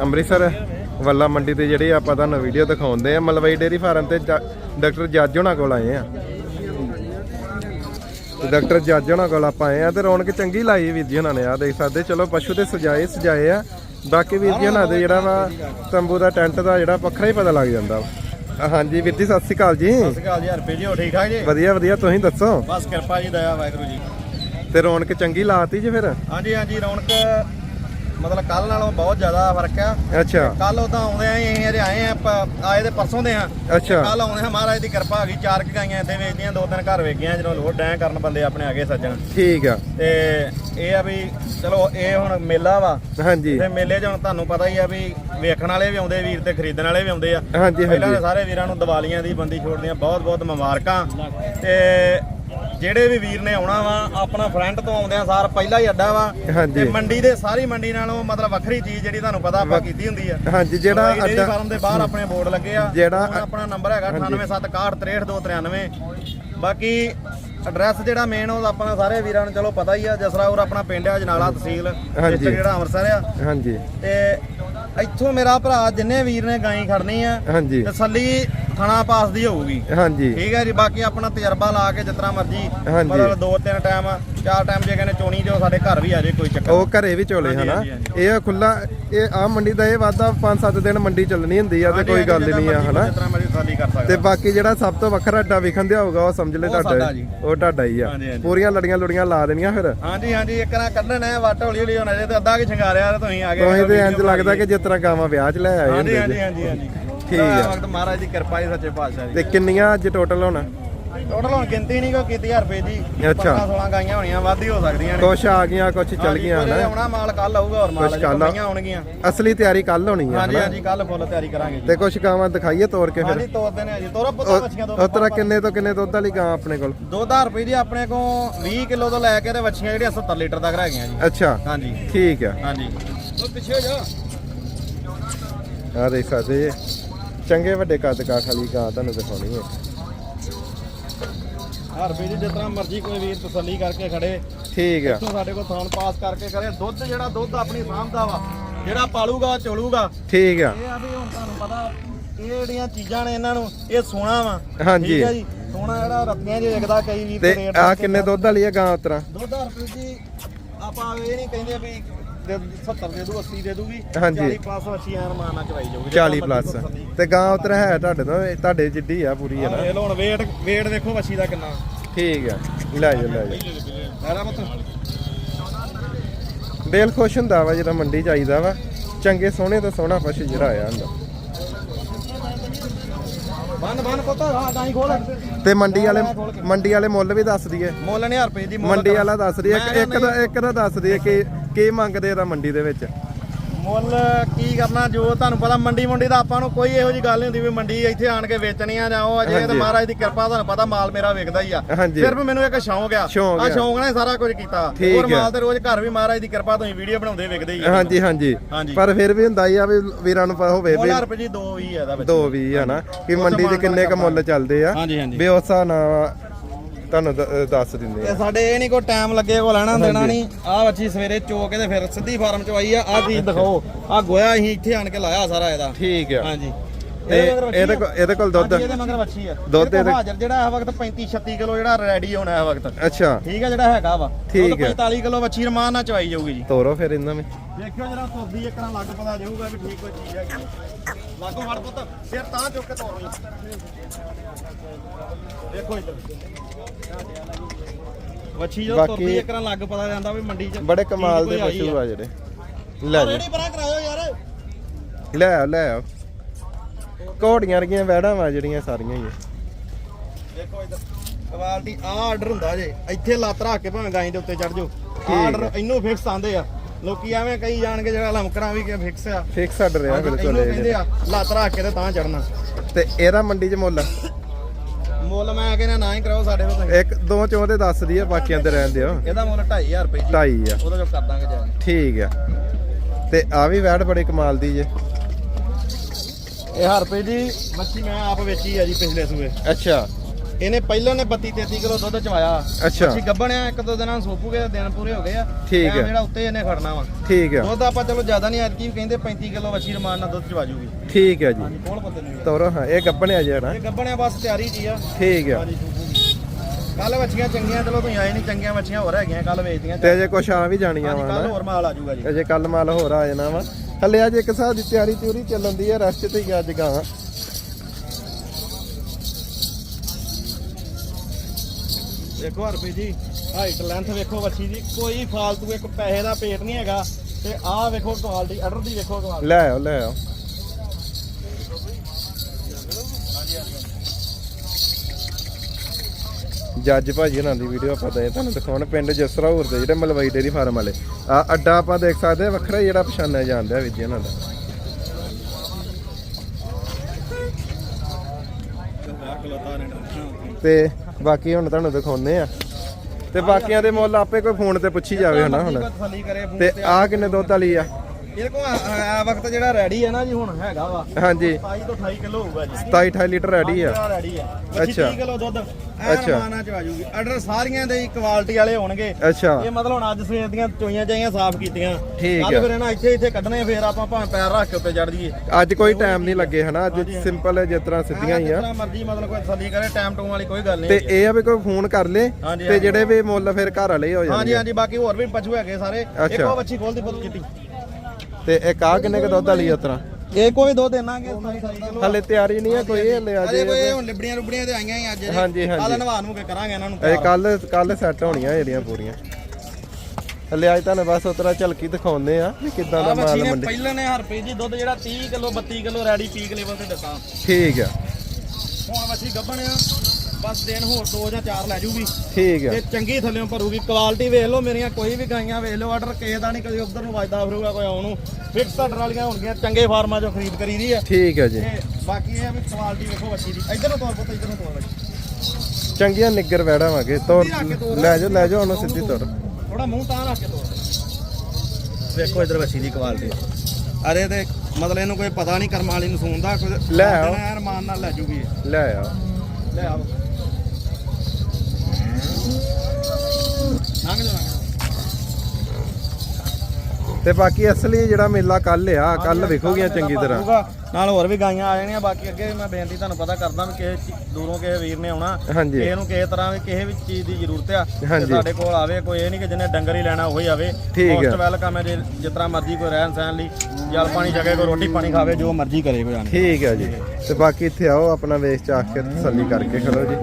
ਅੰਮ੍ਰਿਤਸਰ ਵੱਲਾ ਮੰਡੀ ਤੇ ਜਿਹੜੀ ਆਪਾਂ ਤੁਹਾਨੂੰ ਵੀਡੀਓ ਦਿਖਾਉਂਦੇ ਆ ਮਲਵਈ ਡੇਰੀ ਫਾਰਮ ਤੇ ਡਾਕਟਰ ਜੱਜ ਹੋਣਾ ਕੋਲ ਆਏ ਆ। ਤੇ ਡਾਕਟਰ ਜੱਜ ਹੋਣਾ ਕੋਲ ਆਪਾਂ ਆਏ ਆ ਤੇ ਰੌਣਕ ਚੰਗੀ ਲਾਈ ਵੀਰ ਜੀ ਉਹਨਾਂ ਨੇ ਆ ਦੇਖ ਸਕਦੇ ਚਲੋ ਪਸ਼ੂ ਤੇ ਸਜਾਏ ਸਜਾਏ ਆ। ਬਾਕੀ ਵੀਰ ਜੀ ਉਹਨਾਂ ਦੇ ਜਿਹੜਾ ਵਾ ਤੰਬੂ ਦਾ ਟੈਂਟ ਦਾ ਜਿਹੜਾ ਵੱਖਰਾ ਹੀ ਪਤਾ ਲੱਗ ਜਾਂਦਾ ਹਾਂਜੀ ਵੀਰ ਜੀ ਸਤਿ ਸ਼੍ਰੀ ਅਕਾਲ ਜੀ। ਸਤਿ ਸ਼੍ਰੀ ਅਕਾਲ ਜੀ ਹਰਪੇ ਜੀ ਹੋ ਠੀਕ ਠਾਕ ਜੀ? ਵਧੀਆ ਵਧੀਆ ਤੁਸੀਂ ਦੱਸੋ? ਬਸ ਕਿਰਪਾ ਜੀ ਦਇਆ ਵਾਹਿਗੁਰੂ ਜੀ। ਤੇ ਰੌਣਕ ਚੰਗੀ ਲਾਤੀ ਜੀ ਫਿਰ? ਹਾਂਜੀ ਹਾਂਜੀ ਰੌਣਕ ਮਤਲਬ ਕੱਲ ਨਾਲੋਂ ਬਹੁਤ ਜ਼ਿਆਦਾ ਫ਼ਰਕ ਆ। ਅੱਛਾ। ਕੱਲ ਉਦਾਂ ਆਉਂਦੇ ਆ ਅਸੀਂ ਹਜੇ ਆਏ ਆ ਆਏ ਦੇ ਪਰਸੋਂ ਦੇ ਆ। ਅੱਛਾ। ਕੱਲ ਆਉਂਦੇ ਆ ਮਹਾਰਾਜ ਦੀ ਕਿਰਪਾ ਆ ਗਈ ਚਾਰ ਕੁ ਗਾਈਆਂ ਇੱਥੇ ਵੇਚਦੀਆਂ ਦੋ ਤਿੰਨ ਘਰ ਵੇਚੀਆਂ ਜਦੋਂ ਲੋਡ ਡੈਂ ਕਰਨ ਬੰਦੇ ਆਪਣੇ ਆਗੇ ਸੱਜਣ। ਠੀਕ ਆ। ਤੇ ਇਹ ਆ ਵੀ ਚਲੋ ਇਹ ਹੁਣ ਮੇਲਾ ਵਾ। ਹਾਂਜੀ। ਤੇ ਮੇਲੇ 'ਚ ਹੁਣ ਤੁਹਾਨੂੰ ਪਤਾ ਹੀ ਆ ਵੀ ਵੇਖਣ ਵਾਲੇ ਵੀ ਆਉਂਦੇ ਵੀਰ ਤੇ ਖਰੀਦਣ ਵਾਲੇ ਵੀ ਆਉਂਦੇ ਆ। ਹਾਂਜੀ ਪਹਿਲਾਂ ਸਾਰੇ ਵੀਰਾਂ ਨੂੰ ਦੀਵਾਲੀਆਂ ਦੀ ਬੰਦੀ ਛੋੜ ਦੀਆਂ ਬਹੁਤ ਬਹੁਤ ਮੁਬਾਰਕਾਂ। ਤੇ ਜਿਹੜੇ ਵੀ ਵੀਰ ਨੇ ਆਉਣਾ ਵਾ ਆਪਣਾ ਫਰੰਟ ਤੋਂ ਆਉਂਦਿਆਂ ਸਾਰ ਪਹਿਲਾ ਹੀ ਅੱਡਾ ਵਾ। ਤੇ ਮੰਡੀ ਦੇ ਸਾਰੀ ਮੰਡੀ ਨਾਲੋਂ ਮਤਲਬ ਵੱਖਰੀ ਚੀਜ਼ ਜਿਹੜੀ ਤੁਹਾਨੂੰ ਪਤਾ ਆਪਾਂ ਕੀਤੀ ਹੁੰਦੀ ਆ। ਹਾਂਜੀ ਜਿਹੜਾ ਅੱਡਾ ਫਾਰਮ ਦੇ ਬਾਹਰ ਆਪਣੇ ਬੋਰਡ ਲੱਗੇ ਆ। ਜਿਹੜਾ ਆਪਣਾ ਨੰਬਰ ਹੈਗਾ 9876633293 ਬਾਕੀ ਐਡਰੈਸ ਜਿਹੜਾ ਮੇਨ ਉਹ ਆਪਣਾ ਸਾਰੇ ਵੀਰਾਂ ਨੂੰ ਚਲੋ ਪਤਾ ਹੀ ਆ ਜਸਰਾਉਰ ਆਪਣਾ ਪਿੰਡ ਆ ਜਨਾਲਾ ਤਹਿਸੀਲ। ਡਿਸਟ੍ਰਿਕਟ ਜਿਹੜਾ ਅੰਮ੍ਰਿਤਸਰ ਆ। ਹਾਂਜੀ। ਤੇ ਇੱਥੋਂ ਮੇਰਾ ਭਰਾ ਜਿੰਨੇ ਵੀਰ ਨੇ ਗਾਈ ਖੜਨੀ ਆ ਤਸੱਲੀ ਥਣਾ ਪਾਸ ਦੀ ਹੋਊਗੀ ਹਾਂਜੀ ਠੀਕ ਹੈ ਜੀ ਬਾਕੀ ਆਪਣਾ ਤਜਰਬਾ ਲਾ ਕੇ ਜਿਤਨਾ ਮਰਜ਼ੀ ਹਾਂਜੀ। ਮਤਲਬ ਦੋ ਤਿੰਨ ਟਾਈਮ ਚਾਰ ਟਾਈਮ ਜੇ ਕਹਿੰਦੇ ਚੋਣੀ ਜੋ ਸਾਡੇ ਘਰ ਵੀ ਆ ਜੇ ਕੋਈ ਚੱਕਰ ਉਹ ਘਰੇ ਵੀ ਚੋਲੇ ਹਾਂਜੀ, ਹਨਾ ਹਾਂਜੀ। ਇਹ ਖੁੱਲਾ ਇਹ ਆ ਮੰਡੀ ਦਾ ਇਹ ਵਾਦਾ 5-7 ਦਿਨ ਮੰਡੀ ਚੱਲਣੀ ਹੁੰਦੀ ਆ ਤੇ ਕੋਈ ਗੱਲ ਨਹੀਂ ਆ ਹਨਾ ਜਿਤਨਾ ਮਰਜ਼ੀ ਤਸੱਲੀ ਕਰ ਸਕਦੇ ਤੇ ਬਾਕੀ ਜਿਹੜਾ ਸਭ ਤੋਂ ਵੱਖਰਾ ਅੱਡਾ ਵਿਖਣ ਦਿਆ ਹੋਊਗਾ ਉਹ ਸਮਝ ਲੈ ਉਹ ਤੁਹਾਡਾ ਸਾਡਾ ਹੀ। ਜੀ। ਉਹ ਤੁਹਾਡਾ ਹੀ ਆ ਹਾਂਜੀ, ਹਾਂਜੀ। ਪੂਰੀਆਂ ਲੜੀਆਂ ਲੁੜੀਆਂ ਲਾ ਦੇਣੀਆਂ ਫਿਰ ਹਾਂਜੀ ਹਾਂਜੀ ਇੱਕ ਨਾ ਕੱਢਣਾ ਹੈ ਵੱਟ ਹੌਲੀ ਹੌਲੀ ਹੋਣਾ ਜੇ ਤੇ ਅੱਧਾ ਕੀ ਸ਼ਿੰਗਾਰਿਆ ਤੇ ਤੁਸੀਂ ਆ ਗਏ ਤੁਸੀਂ ਤੇ ਇੰਜ ਲੱਗਦਾ ਕਿ ਜਿਸ ਤਰ੍ਹਾਂ ਗਾਵਾਂ ਵਿਆਹ 'ਚ ਲੈ ਆਏ ਹਾਂਜੀ ਹੁੰਦੇ ਹਾਂਜੀ ਜੀ ਹਾਂਜੀ ਹਾਂਜੀ ਠੀਕ ਆ। ਵਕਤ ਮਹਾਰਾਜ ਦੀ ਕਿਰਪਾ ਹੀ ਸੱਚੇ ਪਾਤਸ਼ਾਹ ਦੀ। ਤੇ ਕਿੰਨੀਆਂ ਅੱਜ ਟੋਟਲ ਹੋਣਾ? ਟੋਟਲ ਹੁਣ ਗਿਣਤੀ ਨਹੀਂ ਕੋ ਕੀਤੀ 1000 ਰੁਪਏ ਦੀ। ਅੱਛਾ। 15 16 ਗਾਈਆਂ ਹੋਣੀਆਂ ਵੱਧ ਹੀ ਹੋ ਸਕਦੀਆਂ ਨੇ। ਕੁਛ ਆ ਗਈਆਂ ਕੁਛ ਚੱਲ ਗਈਆਂ ਕੁਝ ਹਨਾ? ਆਉਣਾ ਮਾਲ ਕੱਲ ਆਊਗਾ ਹੋਰ ਮਾਲ ਕੁਛ ਕੱਲ੍ਹ ਆ- ਗਾਈਆਂ ਆਉਣਗੀਆਂ। ਅਸਲੀ ਤਿਆਰੀ ਕੱਲ ਹੋਣੀ ਆ ਹਾਂਜੀ ਹਨਾ? ਹਾਂਜੀ ਕੱਲ ਫੁੱਲ ਤਿਆਰੀ ਕਰਾਂਗੇ ਜੀ। ਤੇ ਕੁਛ ਗਾਵਾਂ ਦਿਖਾਈਏ ਤੋੜ ਕੇ ਫਿਰ। ਹਾਂਜੀ ਤੋਰ ਦੇਣੇ ਆ ਜੀ। ਤੋਰਾ ਪੁੱਤਾਂ ਮੱਛੀਆਂ ਦੋ ਉਸ ਤਰ੍ਹਾਂ ਕਿੰਨੇ ਤੋਂ ਕਿੰਨੇ ਦੁੱਧ ਵਾਲੀ ਗਾਂ ਆਪਣੇ ਕੋਲ? 2000 ਰੁਪਏ ਦੀ ਆਪਣੇ ਕੋ 20 ਕਿਲੋ ਤੋਂ ਲੈ ਕੇ ਤੇ ਵੱਛੀਆਂ ਜਿਹੜੀਆਂ 70 ਲੀਟਰ ਤੱਕ ਰਹਿ ਗਈਆਂ ਜੀ। ਅੱਛਾ। ਹਾਂਜੀ। ਠੀਕ ਆ। ਹਾਂਜੀ। ਉਹ ਪਿੱਛੇ ਹੋ ਜਾ। ਆ ਦੇਖ ਸਕਦੇ ਜੇ। ਚੰਗੇ ਵੱਡੇ ਕੱਦ ਕਾਠ ਵਾਲੀ ਗਾਂ ਤੁਹਾਨੂੰ ਦਿਖਾਉਣੀ ਹੈ। ਹਰ ਦੀ ਜਿਸ ਤਰ੍ਹਾਂ ਮਰਜ਼ੀ ਕੋਈ ਵੀਰ ਤਸੱਲੀ ਕਰਕੇ ਖੜੇ। ਠੀਕ ਆ। ਇੱਥੋਂ ਸਾਡੇ ਕੋਲ ਥਾਨ ਪਾਸ ਕਰਕੇ ਕਰੇ ਦੁੱਧ ਜਿਹੜਾ ਦੁੱਧ ਆਪਣੀ ਸਾਂਭਦਾ ਵਾ ਜਿਹੜਾ ਪਾਲੂਗਾ ਚੋਲੂਗਾ। ਠੀਕ ਆ। ਇਹ ਆ ਵੀ ਹੁਣ ਤੁਹਾਨੂੰ ਪਤਾ ਇਹ ਜਿਹੜੀਆਂ ਚੀਜ਼ਾਂ ਨੇ ਇਹਨਾਂ ਨੂੰ ਇਹ ਸੋਨਾ ਵਾ। ਹਾਂਜੀ। ਠੀਕ ਜੀ। ਸੋਨਾ ਜਿਹੜਾ ਰੱਤੀਆਂ 'ਚ ਵਿਕਦਾ ਕਈ ਵੀਰ ਤੇ ਆ ਕਿੰਨੇ ਦੁੱਧ ਵਾਲੀ ਆ ਗਾਂ ਉਤਰਾ? 2000 ਰੁਪਏ ਦੀ ਆਪਾਂ ਇਹ ਨਹੀਂ ਕਹਿੰਦੇ ਵੀ ਦੇ- 70 ਦੇ ਦੂ 80 ਦੇ ਦੂਗੀ। ਹਾਂਜੀ। 40 ਪਲੱਸ ਅੱਛੀ ਐਨ ਮਾਨਾ ਚਵਾਈ ਜਾਊਗੀ। 40 ਪਲੱਸ ਤੇ ਗਾਂ ਉਤਰਾ ਹੈ ਤੁਹਾਡੇ ਤੋਂ ਇਹ ਤੁਹਾਡੇ ਜਿੱਡੀ ਆ ਪੂਰੀ ਹੈ ਨਾ? ਇਹ ਲੋਣ ਵੇਟ ਵੇਟ ਦੇਖੋ ਵੱਛੀ ਦਾ ਕਿੰਨਾ। ਠੀਕ ਆ। ਲੈ ਜਾ ਲੈ ਜਾ ਮੇਰਾ ਮਤ ਦਿਲ ਖੁਸ਼ ਹੁੰਦਾ ਵਾ ਜਦੋਂ ਮੰਡੀ ਚਾਹੀਦਾ ਵਾ। ਚੰਗੇ ਸੋਹਣੇ ਤੋਂ ਸੋਹਣਾ ਪਸ਼ੂ ਜਿਹੜਾ ਆਇਆ ਹੁੰਦਾ। ਬੰਨ ਬੰਨ ਪੁੱਤ ਹਾਂ ਤਾਂ ਹੀ ਖੋਲ। ਤੇ ਮੰਡੀ ਵਾਲੇ ਮੰਡੀ ਵਾਲੇ ਮੁੱਲ ਵੀ ਦੱਸ ਦਈਏ। ਮੁੱਲ ਨਹੀਂ ਰੁਪਏ ਦੀ ਮੁੱਲ ਮੰਡੀ ਵਾਲਾ ਦੱਸ ਦਈਏ। ਇੱਕ ਇੱਕ ਦਾ ਇੱਕ ਦਾ ਦੱਸ ਦਈਏ ਕਿ ਕੀ ਮੰਗਦੇ ਇਹਦਾ ਮੰਡੀ ਦੇ ਵਿੱਚ? ਮੁੱਲ ਕੀ ਕਰਨਾ ਜੋ ਤੁਹਾਨੂੰ ਪਤਾ ਮੰਡੀ ਮੰਡੀ ਦਾ ਆਪਾਂ ਨੂੰ ਕੋਈ ਇਹੋ ਜੀ ਗੱਲ ਨਹੀਂ ਹੁੰਦੀ ਵੀ ਮੰਡੀ ਇੱਥੇ ਆਣ ਕੇ ਵੇਚਣੀਆਂ ਜਾਂ ਉਹ ਅਜੇ ਤੇ। ਮਹਾਰਾਜ ਦੀ ਕਿਰਪਾ ਤੁਹਾਨੂੰ ਪਤਾ ਮਾਲ ਮੇਰਾ ਵਿਕਦਾ ਹੀ ਆ। ਸਿਰਫ ਮੈਨੂੰ ਇੱਕ ਸ਼ੌਂਕ ਆ। ਆ ਆ। ਸ਼ੌਂਕ ਨੇ ਸਾਰਾ ਕੁਝ ਕੀਤਾ। ਹੋਰ ਆ। ਮਾਲ ਤੇ ਰੋਜ਼ ਘਰ ਵੀ ਮਹਾਰਾਜ ਦੀ ਕਿਰਪਾ ਤੋਂ ਹੀ ਵੀਡੀਓ ਬਣਾਉਂਦੇ ਵਿਕਦੇ ਹੀ ਆ। ਹਾਂਜੀ ਹਾਂਜੀ। ਪਰ ਫਿਰ ਵੀ ਹੁੰਦਾ ਹੀ ਆ ਵੀ ਵੀਰਾਂ ਨੂੰ ਹੋਵੇ ਵੀ ਮੁੱਲ ਰੁਪਏ ਜੀ ਦੋ ਹੀ ਆ ਇਹਦਾ ਵਿੱਚ। ਦੋ ਵੀ ਆ ਨਾ ਕਿ ਮੰਡੀ 'ਚ ਕਿੰਨੇ ਕ ਮੁੱਲ ਚੱਲਦੇ ਆ। ਵੀ ਉਸ ਹਿਸਾਬ ਨਾਲ ਤੁਹਾਨੂੰ ਦ- ਦੱਸ ਦਿੰਦੇ ਆ। ਸਾਡੇ ਇਹ ਨਹੀਂ ਕੋਈ ਟਾਈਮ ਲੱਗੇ ਕੋ ਲੈਣਾ ਦੇਣਾ ਨਹੀਂ। ਆਹ ਬੱਚੀ ਸਵੇਰੇ ਚੋ ਕੇ ਤੇ ਫਿਰ ਸਿੱਧੀ ਫਾਰਮ ਚ ਆਈ ਆ। ਆਹ ਚੀਜ਼ ਦਿਖਾਓ। ਆਹ ਗੋਇਆ ਅਸੀਂ ਇੱਥੇ ਆਣ ਕੇ ਲਾਇਆ ਸਾਰਾ ਇਹਦਾ। ਠੀਕ ਆ। ਹਾਂਜੀ। ਤੇ ਇਹਦੇ ਕੋਲ ਇਹਦੇ ਕੋਲ ਦੁੱਧ ਹਾਂਜੀ, ਇਹਦੇ ਮਗਰ ਵੱਛੀ ਆ। ਦੁੱਧ ਦੁੱਧ ਇਹਦੇ- ਹਾਜ਼ਰ ਜਿਹੜਾ ਇਸ ਵਕਤ 35 36 ਕਿਲੋ ਜਿਹੜਾ ਰੈਡੀ ਹੋਣਾ ਇਸ ਵਕਤ। ਅੱਛਾ। ਠੀਕ ਆ ਜਿਹੜਾ ਹੈਗਾ ਵਾ। ਠੀਕ ਦੁੱਧ ਹੈ। 45 ਕਿਲੋ ਵੱਛੀ ਰਮਾਨ ਨਾਲ ਚਵਾਈ ਜਾਊਗੀ ਜੀ। ਤੋਰੋ ਫਿਰ ਇਹਨਾਂ ਵਿੱਚ। ਦੇਖਿਓ ਜਰਾ ਤੁਰਦੀ ਇੱਕ ਨਾਲ ਲੱਗ ਪਤਾ ਜਾਊਗਾ ਵੀ ਠੀਕ ਕੋਈ ਚੀਜ਼ ਹੈਗੀ ਆ। ਲਾਗੋ ਫੜ ਪੁੱਤ ਫਿਰ ਤਾਂ ਚੁੱਕ ਕੇ ਤੋਰ ਲਈ ਦੇਖੋ ਇੱਧਰ। ਵੱਛੀ ਜਦੋਂ ਬਾਕੀ- ਤੁਰਦੀ ਇੱਕ ਨਾਲ ਲੱਗ ਪਤਾ ਜਾਂਦਾ ਵੀ ਮੰਡੀ 'ਚ ਬੜੇ ਕਮਾਲ ਦੇ ਕੋਈ ਆਈ ਪਸ਼ੂ ਆ। ਜਿਹੜੇ। ਲੈ ਜਾ। ਰੇੜੀ ਪਰਾਂ ਕਰਾਇਓ ਯਾਰ। ਲੈ ਲੈ ਘੋੜੀਆਂ ਵਰਗੀਆਂ ਵੈੜਾਂ ਵਾ ਜਿਹੜੀਆਂ ਸਾਰੀਆਂ ਹੀ ਆ। ਦੇਖੋ ਇੱਧਰ ਕੁਆਲਿਟੀ ਆ ਆਰਡਰ ਹੁੰਦਾ ਜੇ ਇੱਥੇ ਲੱਤ ਰੱਖ ਕੇ ਭਾਵੇਂ ਗਾਈ ਦੇ ਉੱਤੇ ਚੜ ਜਾਓ। ਆਰਡਰ ਇਹਨੂੰ ਫਿਕਸ ਆਂਦੇ ਆ। ਲੋਕੀ ਐਵੇਂ ਕਈ ਜਾਣਗੇ ਜਿਹੜਾ ਲਮਕਣਾ ਵੀ ਕਿ ਫਿਕਸ ਆ। ਫਿਕਸ ਅੱਡ ਰਿਹਾ ਬਿਲਕੁਲ ਇਹਨੂੰ ਇਹ ਕਹਿੰਦੇ ਆ ਲੱਤ ਰੱਖ ਕੇ ਤੇ ਤਾਂ ਚੜਨਾ ਤੇ ਇਹਦਾ ਮੰਡੀ 'ਚ ਮੁੱਲ? ਮੁੱਲ ਮੈਂ ਕਹਿੰਦਾ ਨਾ ਹੀ ਕਰਾਓ ਸਾਡੇ ਕੋਲ। ਇੱਕ ਦੋ ਚੋਂ ਦੇ ਦੱਸ ਦਈਏ ਬਾਕੀਆਂ ਤੇ ਰਹਿਣ ਦਿਓ। ਇਹਦਾ ਮੁੱਲ 2500 ਰੁਪਏ ਜੀ। ਢਾਈ ਆ। ਉਹਦਾ ਜੋ ਕਰ ਦਾਂਗੇ ਜਾ। ਠੀਕ ਆ। ਤੇ ਆ ਵੀ ਵੈੜ ਬੜੇ ਕਮਾਲ ਦੀ ਜੇ। ਇਹ ਹਰ ਰੁਪਏ ਦੀ ਮੱਛੀ ਮੈਂ ਆਪ ਵੇਚੀ ਆ ਜੀ ਪਿਛਲੇ ਸੂਏ। ਅੱਛਾ। ਇਹਨੇ ਪਹਿਲਾਂ ਨੇ 32 33 ਕਿਲੋ ਦੁੱਧ ਚਵਾਇਆ। ਅੱਛਾ। ਅਸੀਂ ਗੱਬਣਿਆ ਇੱਕ ਦੋ ਦਿਨਾਂ ਸੋਪੂਗੇ ਦਿਨ ਪੂਰੇ ਹੋ ਗਏ ਆ। ਠੀਕ ਟਾਈਮ ਹੈ। ਜਿਹੜਾ ਉੱਤੇ ਇਹਨੇ ਖੜਨਾ ਵਾ। ਠੀਕ ਆ। ਦੁੱਧ ਆਪਾਂ ਚਲੋ ਜ਼ਿਆਦਾ ਨਹੀਂ ਐਤਕੀ ਵੀ ਕਹਿੰਦੇ 35 ਕਿਲੋ ਵੱਛੀ ਰਮਾਨ ਨਾਲ ਦੁੱਧ ਚਵਾ ਜੂਗੀ। ਠੀਕ ਹੈ ਜੀ। ਹਾਂਜੀ ਕੋਲ ਪੱਤੇ ਨੂੰ ਤੋਰੋ ਹਾਂ ਇਹ ਗੱਬਣਿਆ ਜਿਹੜਾ। ਇਹ ਗੱਬਣਿਆ ਬਸ ਤਿਆਰੀ ਜੀ ਆ। ਠੀਕ ਆ। ਹਾਂਜੀ ਕੱਲ ਵੱਛੀਆਂ ਚੰਗੀਆਂ ਚਲੋ ਤੁਸੀਂ ਆਏ ਨਹੀਂ ਚੰਗੀਆਂ ਵੱਛੀਆਂ ਹੋਰ ਹੈਗੀਆਂ ਕੱਲ ਵੇਚਦੀਆਂ। ਤੇ ਅਜੇ ਕੁਛ ਆ ਵੀ ਜਾਣੀਆਂ ਹਾਂਜੀ ਵਾ ਕੱਲ ਨਾ। ਹੋਰ ਮਾਲ ਆ ਜਾਊਗਾ ਜੀ। ਅਜੇ ਕੱਲ ਮਾਲ ਹੋਰ ਆ ਜਾਣਾ ਵਾ। ਹਲੇ ਅੱਜ ਇੱਕ ਹਿਸਾਬ ਦੀ ਤਿਆਰੀ ਤਿਉਰੀ ਚੱਲਣ ਦੀ ਆ ਰਸਤੇ ਤੇ ਹੀ ਅੱਜ ਗਾਂ ਦੇਖੋ ਹਰਪੀ ਜੀ ਹਾਈਟ ਲੈਂਥ ਵੇਖੋ ਵੱਛੀ ਦੀ ਕੋਈ ਫਾਲਤੂ ਇੱਕ ਪੈਸੇ ਦਾ ਪੇਟ ਨਹੀਂ ਹੈਗਾ ਤੇ ਆਹ ਵੇਖੋ ਕੁਆਲਿਟੀ ਆਰਡਰ ਦੀ ਵੇਖੋ ਕੁਆਲਿਟੀ ਲੈ ਆਓ ਲੈ ਆਓ। ਜੱਜ ਭਾਜੀ ਉਹਨਾਂ ਦੀ ਵੀਡੀਓ ਆਪਾਂ ਦੇ ਤੁਹਾਨੂੰ ਦਿਖਾਉਣ ਪਿੰਡ ਜਸਰਾ ਹੋਰ ਦੇ ਜਿਹੜੇ ਮਲਵਈ ਡੇਰੀ ਫਾਰਮ ਵਾਲੇ। ਆ ਅੱਡਾ ਆਪਾਂ ਦੇਖ ਸਕਦੇ ਹਾਂ, ਵੱਖਰਾ ਜਿਹੜਾ ਪਛਾਣਿਆ ਜਾਂਦਾ ਹੈ ਜੀ ਉਹਨਾਂ ਦਾ ਤੇ ਬਾਕੀ ਹੁਣ ਤੁਹਾਨੂੰ ਦਿਖਾਉਨੇ ਆ। ਤੇ ਬਾਕੀਆਂ ਦੇ ਮੁੱਲ ਆਪੇ ਕੋਈ ਫੋਨ ਤੇ ਪੁੱਛੀ ਜਾਵੇ ਹਨਾ ਹੁਣ। ਤੇ ਆ ਕਿੰਨੇ ਦੁੱਧ ਵਾਲੀ ਆ? ਇਹਦੇ ਕੋਲ ਆ ਵਕਤ ਜਿਹੜਾ ਰੈਡੀ ਹੈ ਨਾ ਜੀ ਹੁਣ ਹੈਗਾ ਵਾ। ਹਾਂਜੀ। 27 ਤੋਂ 28 ਕਿਲੋ ਹੋਊਗਾ ਜੀ। 27 28 ਲੀਟਰ ਰੈਡੀ ਆ। ਰੈਡੀ ਆ। ਅੱਛਾ। ਅੱਛਾ। 30 ਕਿਲੋ ਦੁੱਧ ਅੱਛਾ। ਅੱਛਾ। ਮਾਨਾ ਚ ਆਜੂਗੀ ਆਰਡਰ ਸਾਰੀਆਂ ਦੇ ਕੁਆਲਿਟੀ ਵਾਲੇ ਹੋਣਗੇ। ਅੱਛਾ। ਇਹ ਮਤਲਬ ਹੁਣ ਅੱਜ ਸਵੇਰ ਦੀਆਂ ਚੋਈਆਂ ਚਾਈਆਂ ਸਾਫ਼ ਕੀਤੀਆਂ। ਠੀਕ ਕੱਲ ਆ। ਫਿਰ ਇਹਨਾਂ ਇੱਥੇ ਇੱਥੇ ਕੱਢਣੇ ਫੇਰ ਆਪਾਂ ਭਾਵੇਂ ਪੈਰ ਰੱਖ ਕੇ ਉੱਤੇ ਚੜ ਜਾਈਏ। ਅੱਜ ਕੋਈ ਟਾਈਮ ਨਹੀਂ ਲੱਗੇ ਹਨਾ ਅੱਜ ਸਿੰਪਲ ਜਿਸ ਤਰ੍ਹਾਂ ਸਿੱਧੀਆਂ ਹੀ ਆ। ਜਿੰਨਾ ਮਰਜ਼ੀ ਮਤਲਬ ਕੋਈ ਤਸੱਲੀ ਕਰੇ ਟਾਈਮ ਟੂਮ ਵਾਲੀ ਕੋਈ ਗੱਲ ਨਹੀਂ ਤੇ ਇਹ ਆ ਵੀ ਕੋਈ ਫੋਨ ਕਰ ਲੇ ਤੇ। ਜਿਹੜੇ ਵੀ ਮੁੱਲ ਫਿਰ ਘਰ ਵਾਲੇ ਹੀ ਹੋ ਹਾਂਜੀ ਜਾਣਗੇ ਹਾਂਜੀ ਬਾਕੀ ਹੋਰ ਵੀ ਪਸ਼ੂ ਹੈਗੇ ਸਾਰੇ। ਇੱਕ ਬੱਚੀ ਖੋਲਦੀ ਫੁੱਲ ਕੀਤੀ। ਤੇ ਇੱਕ ਆ ਕਿੰਨੇ ਕ ਦੁੱਧ ਵਾਲੀ ਆ ਤਰ੍ਹਾਂ? ਇਹ ਕੋਈ ਦੋ ਦੇਣਾਗੇ 27 ਕਿਲੋ ਹਲੇ ਤਿਆਰੀ ਨਹੀਂ ਆ ਕੋਈ ਹਲੇ ਅਜੇ ਕੋਈ ਅਜੇ ਹੁਣ ਲਿਬੜੀਆਂ ਲੁਬੜੀਆਂ ਤੇ ਆਈਆਂ ਹੀ ਅੱਜ ਹਾਂਜੀ, ਹਾਂਜੀ। ਕੱਲ ਨਵਾ ਨੂੰ ਕੇ ਕਰਾਂਗੇ ਇਹਨਾਂ ਨੂੰ ਇਹ ਕੱਲ ਕੱਲ ਸੈੱਟ ਹੋਣੀਆਂ ਜਿਹੜੀਆਂ ਪੂਰੀਆਂ। ਹਲੇ ਅੱਜ ਤੁਹਾਨੂੰ ਬਸ ਉਤਰਾ ਝਲਕੀ ਦਿਖਾਉਂਦੇ ਆ ਵੀ ਕਿੱਦਾਂ ਦਾ ਆ ਮਾਲ ਮੰਡੀ ਪਹਿਲਾਂ ਨੇ ਹਰਪੇ ਜੀ ਦੁੱਧ ਜਿਹੜਾ 30 kilo 32 kilo ready peak level ਤੇ ਦਿੱਤਾ। ਠੀਕ ਆ। ਹੁਣ ਬੱਚੀ ਗੱਭਣ ਆ। ਬਸ ਦਿਨ ਹੋਰ ਦੋ ਜਾਂ ਚਾਰ ਲੈ ਜੂਗੀ। ਠੀਕ ਆ। ਤੇ ਚੰਗੀ ਥੱਲੇੋਂ ਭਰੂਗੀ ਕੁਆਲਿਟੀ ਵੇਖ ਲਓ ਮੇਰੀਆਂ ਕੋਈ ਵੀ ਗਾਈਆਂ ਵੇਖ ਲਓ ਆਰਡਰ ਕਿਸੇ ਦਾ ਨਹੀਂ ਕਦੇ ਉਧਰ ਨੂੰ ਵੱਜਦਾ ਫਿਰੂਗਾ ਕੋਈ ਆਉਣ ਨੂੰ। ਫਿਕਸ ਆਰਡਰ ਵਾਲੀਆਂ ਹੋਣਗੀਆਂ ਚੰਗੇ ਫਾਰਮਾਂ ਚੋਂ ਖਰੀਦ ਕਰੀਦੀ ਆ। ਠੀਕ ਆ ਜੀ। ਬਾਕੀ ਇਹ ਵੀ ਕੁਆਲਿਟੀ ਵੇਖੋ ਬੱਚੀ ਦੀ। ਇੱਧਰ ਨੂੰ ਤੋਰ ਪੁੱਤ ਇੱਧਰ ਨੂੰ ਤੋਰ ਬੱਚੀ ਚੰਗੀਆਂ ਨਿੱਗਰ ਵੈੜਾਵਾਂਗੇ ਤੋਰ। ਲੈ ਜਾਓ ਲੈ ਜਾਓ ਉਹਨੂੰ ਸਿੱਧੀ ਤੁਰ। ਥੋੜਾ ਮੂੰਹ ਤਾਂ ਰੱਖ ਕੇ ਤੋਰ। ਵੇਖੋ ਇੱਧਰ ਬੱਚੀ ਦੀ ਕੁਆਲਿਟੀ ਅਰੇ ਤੇ ਮਤਲਬ ਇਹਨੂੰ ਕੋਈ ਪਤਾ ਨਹੀਂ ਕਰਮ ਵਾਲੀ ਨੂੰ ਸੂੰਦਾ ਕੋਈ ਲੈ ਆਓ। ਰਮਾਨ ਨਾਲ ਲੈ ਜੂਗੀ। ਲੈ ਆ ਲੈ ਆਓ। ਤੇ ਬਾਕੀ ਅਸਲੀ ਜਿਹੜਾ ਮੇਲਾ ਕੱਲ ਆ ਕੱਲ ਵੇਖੋਗੀਆਂ ਚੰਗੀ ਤਰ੍ਹਾਂ। ਨਾਲ ਹੋਰ ਵੀ ਗਾਈਆਂ ਆ ਜਾਣੀਆਂ ਬਾਕੀ ਅੱਗੇ ਮੈਂ ਬੇਨਤੀ ਤੁਹਾਨੂੰ ਪਤਾ ਕਰਦਾ ਵੀ ਕਿਸੇ ਚੀ- ਦੂਰੋਂ ਕਿਸੇ ਵੀਰ ਨੇ ਆਉਣਾ ਹਾਂਜੀ। ਕਿਸੇ ਨੂੰ ਕਿਸੇ ਤਰ੍ਹਾਂ ਵੀ ਕਿਸੇ ਵੀ ਚੀਜ਼ ਦੀ ਜ਼ਰੂਰਤ ਆ ਤੇ ਹਾਂਜੀ। ਸਾਡੇ ਕੋਲ ਆਵੇ ਕੋਈ ਇਹ ਨਹੀਂ ਕਿ ਜਿਹਨੇ ਡੰਗਰ ਹੀ ਲੈਣਾ ਉਹੀ ਆਵੇ ਠੀਕ ਹੈ। ਮੋਸਟ ਵੈਲਕਮ ਹੈ ਜੇ ਜਿਸ ਤਰ੍ਹਾਂ ਮਰਜ਼ੀ ਕੋਈ ਰਹਿਣ ਸਹਿਣ ਲਈ ਜਲ ਪਾਣੀ ਜਗੇ ਕੋਈ ਰੋਟੀ ਪਾਣੀ ਖਾਵੇ ਜੋ ਮਰਜ਼ੀ ਕਰੇ ਕੋਈ ਆਣ ਕੇ। ਠੀਕ ਆ ਜੀ ਤੇ ਬਾਕੀ ਇੱਥੇ ਆਓ ਆਪਣਾ ਵੇਚ ਚਾਖ ਕੇ ਤਸੱਲੀ ਕਰਕੇ ਖੜੋ ਜੀ